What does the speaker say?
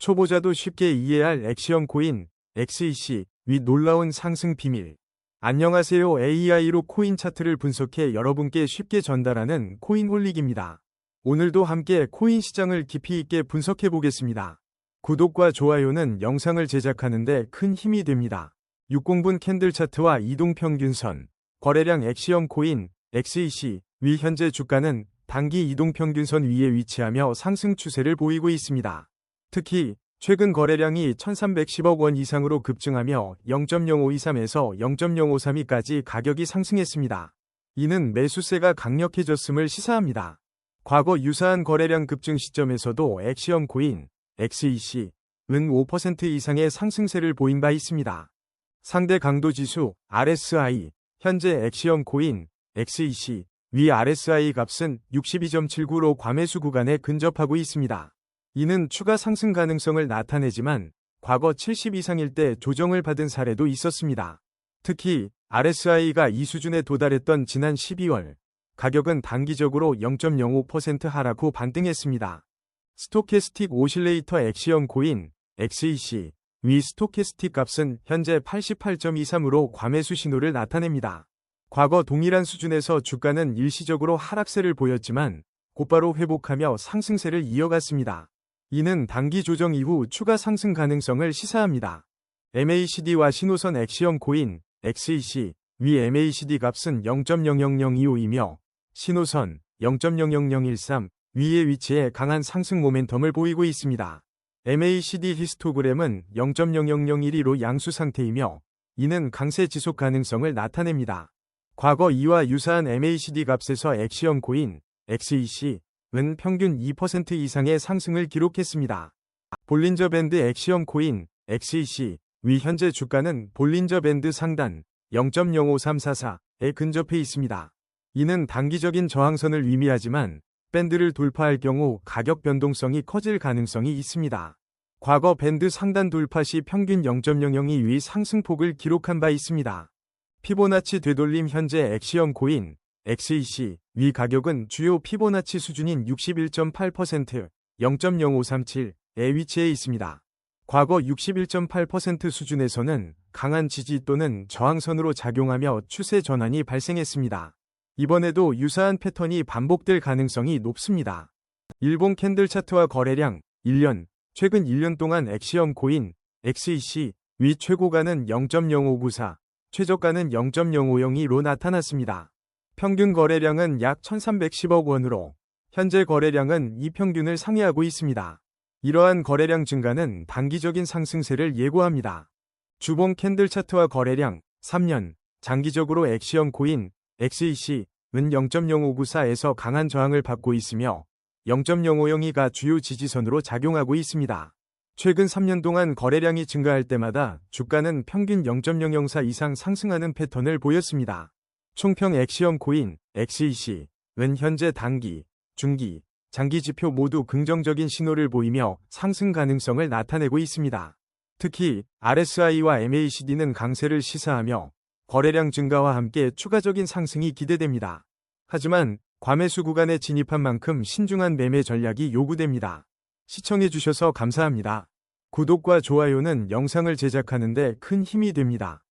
초보자도 쉽게 이해할 액션 코인 XEC 위 놀라운 상승 비밀. 안녕하세요. AI로 코인 차트를 분석해 여러분께 쉽게 전달하는 코인 홀릭입니다. 오늘도 함께 코인 시장을 깊이 있게 분석해 보겠습니다. 구독과 좋아요는 영상을 제작하는데 큰 힘이 됩니다. 60분 캔들 차트와 이동 평균선, 거래량 엑시엄 코인 XEC 위 현재 주가는 단기 이동 평균선 위에 위치하며 상승 추세를 보이고 있습니다. 특히 최근 거래량이 1310억 원 이상으로 급증하며 0.0523에서 0.0532까지 가격이 상승했습니다. 이는 매수세가 강력해졌음을 시사합니다. 과거 유사한 거래량 급증 시점에서도 엑시엄 코인, XEC, 은 5% 이상의 상승세를 보인 바 있습니다. 상대 강도 지수, RSI, 현재 엑시엄 코인, XEC, 위 RSI 값은 62.79로 과매수 구간에 근접하고 있습니다. 이는 추가 상승 가능성을 나타내지만 과거 70 이상일 때 조정을 받은 사례도 있었습니다. 특히 RSI가 이 수준에 도달했던 지난 12월 가격은 단기적으로 0.05% 하락 후 반등했습니다. 스토캐스틱 오실레이터 액시엄 코인 XEC 위 스토캐스틱 값은 현재 88.23으로 과매수 신호를 나타냅니다. 과거 동일한 수준에서 주가는 일시적으로 하락세를 보였지만 곧바로 회복하며 상승세를 이어갔습니다. 이는 단기 조정 이후 추가 상승 가능성을 시사합니다. MACD와 신호선 액시엄 코인 XEC 위 MACD 값은 0.00025이며 신호선 0.00013 위에 위치해 강한 상승 모멘텀을 보이고 있습니다. MACD 히스토그램은 0.00012로 양수 상태이며 이는 강세 지속 가능성을 나타냅니다. 과거 이와 유사한 MACD 값에서 액시엄 코인 XEC 은 평균 2% 이상의 상승을 기록했습니다. 볼린저 밴드 액시엄 코인 XEC 위 현재 주가는 볼린저 밴드 상단 0.05344에 근접해 있습니다. 이는 단기적인 저항선을 의미하지만 밴드를 돌파할 경우 가격 변동성이 커질 가능성이 있습니다. 과거 밴드 상단 돌파 시 평균 0.002위 상승폭을 기록한 바 있습니다. 피보나치 되돌림 현재 액시엄 코인 XEC 위 가격은 주요 피보나치 수준인 61.8% 0.0537에 위치해 있습니다. 과거 61.8% 수준에서는 강한 지지 또는 저항선으로 작용하며 추세 전환이 발생했습니다. 이번에도 유사한 패턴이 반복될 가능성이 높습니다. 일본 캔들 차트와 거래량 1년 최근 1년 동안 엑시엄 코인 XEC 위 최고가는 0.0594 최저가는 0.0502로 나타났습니다. 평균 거래량은 약 1310억 원으로 현재 거래량은 이 평균을 상회하고 있습니다. 이러한 거래량 증가는 단기적인 상승세를 예고합니다. 주봉 캔들 차트와 거래량 3년 장기적으로 엑시엄 코인 XEC 은 0.0594에서 강한 저항을 받고 있으며 0.0502가 주요 지지선으로 작용하고 있습니다. 최근 3년 동안 거래량이 증가할 때마다 주가는 평균 0.004 이상 상승하는 패턴을 보였습니다. 총평 엑시엄 코인 XEC 은 현재 단기, 중기, 장기 지표 모두 긍정적인 신호를 보이며 상승 가능성을 나타내고 있습니다. 특히 RSI와 MACD는 강세를 시사하며 거래량 증가와 함께 추가적인 상승이 기대됩니다. 하지만 과매수 구간에 진입한 만큼 신중한 매매 전략이 요구됩니다. 시청해주셔서 감사합니다. 구독과 좋아요는 영상을 제작하는데 큰 힘이 됩니다.